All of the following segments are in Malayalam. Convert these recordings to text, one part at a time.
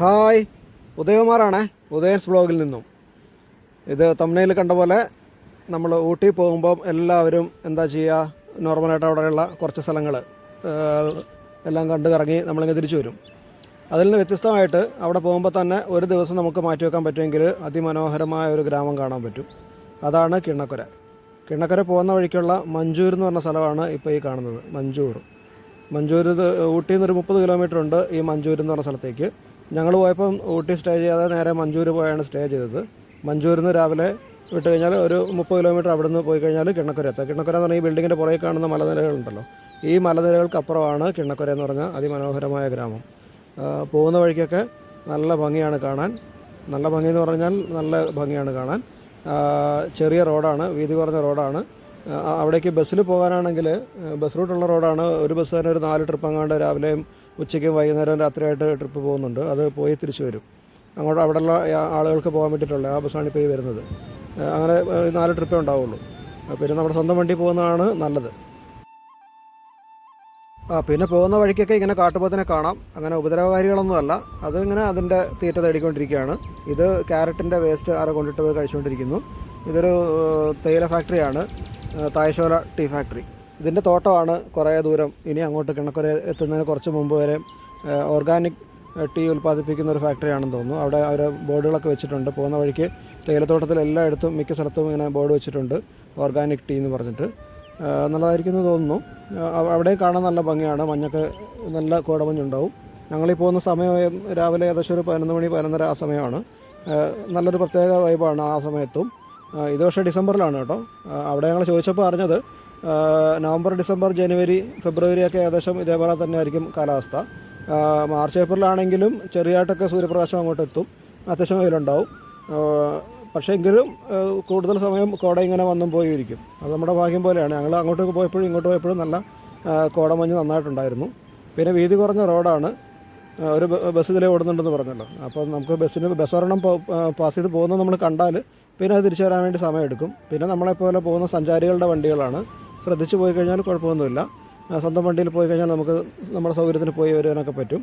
ഹായ്. ഉദയകുമാറാണേ. ഉദയൻസ് ബ്ലോഗിൽ നിന്നും. ഇത് തമിഴ്നയിൽ കണ്ട പോലെ നമ്മൾ ഊട്ടി പോകുമ്പം എല്ലാവരും എന്താ ചെയ്യുക നോർമലായിട്ട് അവിടെയുള്ള കുറച്ച് സ്ഥലങ്ങൾ എല്ലാം കണ്ട് കറങ്ങി നമ്മളിങ്ങനെ തിരിച്ചു വരും. അതിൽ നിന്ന് വ്യത്യസ്തമായിട്ട് അവിടെ പോകുമ്പോൾ തന്നെ ഒരു ദിവസം നമുക്ക് മാറ്റി വെക്കാൻ പറ്റുമെങ്കിൽ അതിമനോഹരമായ ഒരു ഗ്രാമം കാണാൻ പറ്റും. അതാണ് കിണ്ണക്കര. കിണ്ണക്കര പോകുന്ന വഴിക്കുള്ള മഞ്ചൂർ എന്ന് പറഞ്ഞ സ്ഥലമാണ് ഇപ്പോൾ ഈ കാണുന്നത്. മഞ്ചൂർ. മഞ്ചൂർ ഊട്ടിയിൽ നിന്ന് ഒരു മുപ്പത് കിലോമീറ്റർ ഉണ്ട് ഈ മഞ്ചൂർ എന്ന് പറഞ്ഞ സ്ഥലത്തേക്ക്. ഞങ്ങൾ പോയപ്പം ഊട്ടി സ്റ്റേ ചെയ്യാതെ നേരെ മഞ്ചൂർ പോയാണ് സ്റ്റേ ചെയ്തത്. മഞ്ചൂരിൽ നിന്ന് രാവിലെ വിട്ട് കഴിഞ്ഞാൽ ഒരു മുപ്പത് കിലോമീറ്റർ അവിടെ നിന്ന് പോയി കഴിഞ്ഞാൽ കിണ്ണക്കര എത്താം. കിണ്ണക്കര എന്ന് പറഞ്ഞാൽ ഈ ബിൽഡിങ്ങിന്റെ പുറകെ കാണുന്ന മലനിരകളുണ്ടല്ലോ. ഈ മലനിരകൾക്കപ്പുറമാണ് കിണ്ണക്കര എന്ന് പറഞ്ഞ അതിമനോഹരമായ ഗ്രാമം. പോകുന്ന വഴിക്കൊക്കെ നല്ല ഭംഗിയാണ് കാണാൻ. നല്ല ഭംഗി എന്ന് പറഞ്ഞാൽ നല്ല ഭംഗിയാണ് കാണാൻ. ചെറിയ റോഡാണ് വീതി കുറഞ്ഞ റോഡാണ്. അവിടേക്ക് ബസ്സിൽ പോകാനാണെങ്കിൽ ബസ് റൂട്ടുള്ള റോഡാണ്. ഒരു ബസ് തന്നെ ഒരു നാല് ട്രിപ്പ് അങ്ങാണ്ട് രാവിലെയും ഉച്ചയ്ക്കും വൈകുന്നേരം രാത്രിയായിട്ട് ട്രിപ്പ് പോകുന്നുണ്ട്. അത് പോയി തിരിച്ചു വരും. അങ്ങോട്ട് അവിടെയുള്ള ആളുകൾക്ക് പോകാൻ വേണ്ടിയിട്ടുള്ള ആ ബസ്സാണ് ഇപ്പോൾ ഈ വരുന്നത്. അങ്ങനെ നാല് ട്രിപ്പേ ഉണ്ടാവുള്ളൂ. പിന്നെ നമ്മുടെ സ്വന്തം വണ്ടി പോകുന്നതാണ് നല്ലത്. ആ പിന്നെ പോകുന്ന വഴിക്കൊക്കെ ഇങ്ങനെ കാട്ടുപോത്തിനെ കാണാം. അങ്ങനെ ഉപദ്രവകാരികളൊന്നുമല്ല. അതിങ്ങനെ അതിന്റെ തീറ്റ തേടിക്കൊണ്ടിരിക്കുകയാണ്. ഇത് ക്യാരറ്റിന്റെ വേസ്റ്റ് ആരെ കൊണ്ടിട്ടത് കഴിച്ചുകൊണ്ടിരിക്കുന്നു. ഇതൊരു തേയില ഫാക്ടറിയാണ് തായശോല ടീ ഫാക്ടറി ഇതിന്റെ തോട്ടമാണ് കുറേ ദൂരം. ഇനി അങ്ങോട്ട് കിണക്കുര എത്തുന്നതിന് കുറച്ച് മുമ്പ് വരെ ഓർഗാനിക് ടീ ഉൽപ്പാദിപ്പിക്കുന്ന ഒരു ഫാക്ടറിയാണെന്ന് തോന്നുന്നു. അവിടെ അവർ ബോർഡുകളൊക്കെ വെച്ചിട്ടുണ്ട്. പോകുന്ന വഴിക്ക് തേയിലത്തോട്ടത്തിൽ എല്ലായിടത്തും മിക്ക സ്ഥലത്തും ഇങ്ങനെ ബോർഡ് വെച്ചിട്ടുണ്ട്. ഓർഗാനിക് ടീ എന്ന് പറഞ്ഞിട്ട്. ആ, നല്ലതായിരിക്കും എന്ന് തോന്നുന്നു. അവിടെ കാണാൻ നല്ല ഭംഗിയാണ്. മഞ്ഞൊക്കെ നല്ല കോടമഞ്ഞുണ്ടാവും. ഞങ്ങളീ പോകുന്ന സമയം രാവിലെ ഏകദേശം ഒരു പതിനൊന്ന് മണി പതിനൊന്നര ആ സമയമാണ്. നല്ലൊരു പ്രത്യേക വൈബാണ് ആ സമയത്തും. ഇത് പക്ഷേ ഡിസംബറിലാണ് കേട്ടോ. അവിടെ ഞങ്ങൾ ചോദിച്ചപ്പോൾ അറിഞ്ഞത് നവംബർ ഡിസംബർ ജനുവരി ഫെബ്രുവരി ഒക്കെ ഏകദേശം ഇതേപോലെ തന്നെ ആയിരിക്കും കാലാവസ്ഥ. മാർച്ച് ഏപ്രിലാണെങ്കിലും ചെറിയായിട്ടൊക്കെ സൂര്യപ്രകാശം അങ്ങോട്ട് എത്തും. അത്യാവശ്യം വെയിലുണ്ടാവും. പക്ഷേ എങ്കിലും കൂടുതൽ സമയം കോട ഇങ്ങനെ വന്നും പോയി ഇരിക്കും അത് നമ്മുടെ ഭാഗ്യം പോലെയാണ്. ഞങ്ങൾ അങ്ങോട്ടേക്ക് പോയപ്പോഴും ഇങ്ങോട്ട് പോയപ്പോഴും നല്ല കോട മഞ്ഞ് നന്നായിട്ടുണ്ടായിരുന്നു. പിന്നെ വീതി കുറഞ്ഞ റോഡാണ് ഒരു ബസ് ഇതിലെ ഓടുന്നുണ്ടെന്ന് പറഞ്ഞല്ലോ. അപ്പോൾ നമുക്ക് ബസ്സിന് ബസ് ഒരെണ്ണം പാസ് ചെയ്ത് പോകുന്നത് നമ്മൾ കണ്ടാൽ പിന്നെ അത് തിരിച്ചു വരാൻ വേണ്ടി സമയമെടുക്കും. പിന്നെ നമ്മളെപ്പോലെ പോകുന്ന സഞ്ചാരികളുടെ വണ്ടികളാണ്. ശ്രദ്ധിച്ചു പോയി കഴിഞ്ഞാൽ കുഴപ്പമൊന്നുമില്ല. സ്വന്തം വണ്ടിയിൽ പോയി കഴിഞ്ഞാൽ നമുക്ക് നമ്മുടെ സൗകര്യത്തിന് പോയി വരുവാനൊക്കെ പറ്റും.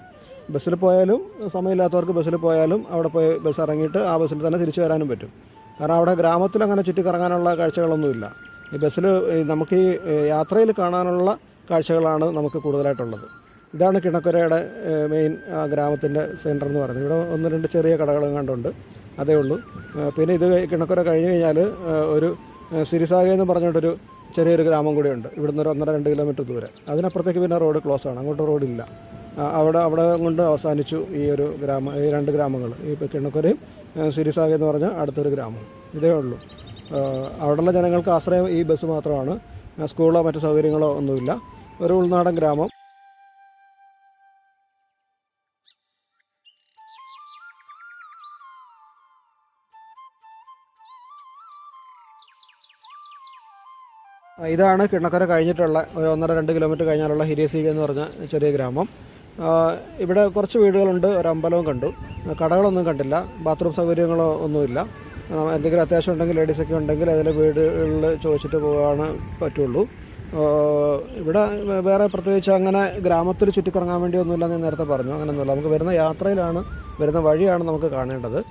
ബസ്സിൽ പോയാലും സമയമില്ലാത്തവർക്ക് ബസ്സിൽ പോയാലും അവിടെ പോയി ബസ് ഇറങ്ങിയിട്ട് ആ ബസ്സിൽ തന്നെ തിരിച്ചു വരാനും പറ്റും. കാരണം അവിടെ ഗ്രാമത്തിൽ അങ്ങനെ ചുറ്റിക്കറങ്ങാനുള്ള കാഴ്ചകളൊന്നുമില്ല. ഈ ബസ്സിൽ നമുക്ക് ഈ യാത്രയിൽ കാണാനുള്ള കാഴ്ചകളാണ് നമുക്ക് കൂടുതലായിട്ടുള്ളത്. ഇതാണ് കിണക്കുരയുടെ മെയിൻ ഗ്രാമത്തിന്റെ സെന്റർ എന്ന് പറയുന്നത്. ഇവിടെ ഒന്ന് രണ്ട് ചെറിയ കടകളും കണ്ടുണ്ട്. അതേ ഉള്ളൂ. പിന്നെ ഇത് കിണക്കുര കഴിഞ്ഞ് കഴിഞ്ഞാൽ ഒരു സിരിസാഗ എന്ന് പറഞ്ഞിട്ടൊരു ചെറിയൊരു ഗ്രാമം കൂടിയുണ്ട് ഇവിടുന്ന് ഒരു ഒന്നര രണ്ട് കിലോമീറ്റർ ദൂരെ. അതിനപ്പുറത്തേക്ക് പിന്നെ റോഡ് ക്ലോസ് ആണ്. അങ്ങോട്ട് റോഡില്ല അവിടെ അവിടെ കൊണ്ട് അവസാനിച്ചു ഈ ഒരു ഗ്രാമം ഈ രണ്ട് ഗ്രാമങ്ങൾ. ഈ കിണക്കരയും സിരിസാഗ എന്ന് പറഞ്ഞ അടുത്തൊരു ഗ്രാമം. ഇതേ ഉള്ളൂ. അവിടെയുള്ള ജനങ്ങൾക്ക് ആശ്രയം ഈ ബസ് മാത്രമാണ്. സ്കൂളോ മറ്റു സൗകര്യങ്ങളോ ഒന്നുമില്ല. ഒരു ഉൾനാടൻ ഗ്രാമം. ഇതാണ് കിണക്കര കഴിഞ്ഞിട്ടുള്ള ഒരു ഒന്നര രണ്ട് കിലോമീറ്റർ കഴിഞ്ഞാലുള്ള ഹിരിയസീക എന്ന് പറഞ്ഞ ചെറിയ ഗ്രാമം. ഇവിടെ കുറച്ച് വീടുകളുണ്ട് ഒരു അമ്പലവും കണ്ടു. കടകളൊന്നും കണ്ടില്ല ബാത്റൂം സൗകര്യങ്ങളോ ഒന്നുമില്ല. എന്തെങ്കിലും അത്യാവശ്യം ഉണ്ടെങ്കിൽ ലേഡീസൊക്കെ ഉണ്ടെങ്കിൽ അതിലെ വീടുകളിൽ ചോദിച്ചിട്ട് പോകാൻ പറ്റുള്ളൂ. ഇവിടെ വേറെ പ്രത്യേകിച്ച് അങ്ങനെ ഗ്രാമത്തിൽ ചുറ്റിക്കറങ്ങാൻ വേണ്ടി ഒന്നുമില്ല എന്ന് നേരത്തെ പറഞ്ഞു. അങ്ങനെയൊന്നുമില്ല. നമുക്ക് വരുന്ന യാത്രയിലാണ് വരുന്ന വഴിയാണ് നമുക്ക് കാണേണ്ടത്.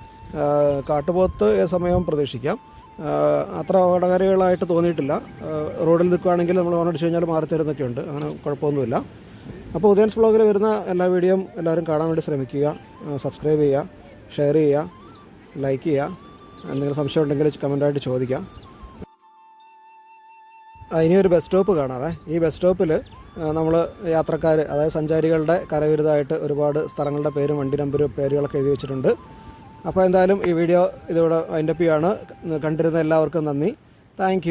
കാട്ടുപോത്ത് ഏത് സമയവും പ്രതീക്ഷിക്കാം. അത്ര അപകടകാരികളായിട്ട് തോന്നിയിട്ടില്ല. റോഡിൽ നിൽക്കുകയാണെങ്കിൽ നമ്മൾ ഓണടിച്ച് കഴിഞ്ഞാൽ മാറി തരുന്നൊക്കെ ഉണ്ട് അങ്ങനെ കുഴപ്പമൊന്നുമില്ല. അപ്പോൾ ഉദയൻസ് വ്ളോഗിൽ വരുന്ന എല്ലാ വീഡിയോയും എല്ലാവരും കാണാൻ വേണ്ടി ശ്രമിക്കുക. സബ്സ്ക്രൈബ് ചെയ്യുക ഷെയർ ചെയ്യുക ലൈക്ക് ചെയ്യുക. എന്തെങ്കിലും സംശയം ഉണ്ടെങ്കിൽ കമന്റായിട്ട് ചോദിക്കാം. ഇനി ഒരു ബസ് സ്റ്റോപ്പ് കാണാവേ. ഈ ബസ് സ്റ്റോപ്പിൽ നമ്മൾ യാത്രക്കാർ അതായത് സഞ്ചാരികളുടെ കരവിരുതായിട്ട് ഒരുപാട് സ്ഥലങ്ങളുടെ പേരും വണ്ടി നമ്പരും പേരുകളൊക്കെ എഴുതി വെച്ചിട്ടുണ്ട്. അപ്പോൾ എന്തായാലും ഈ വീഡിയോ ഇതിവിടെ വൈൻഡപ്പ് ചെയ്യാണ്. കണ്ടിരുന്ന എല്ലാവർക്കും നന്ദി. താങ്ക്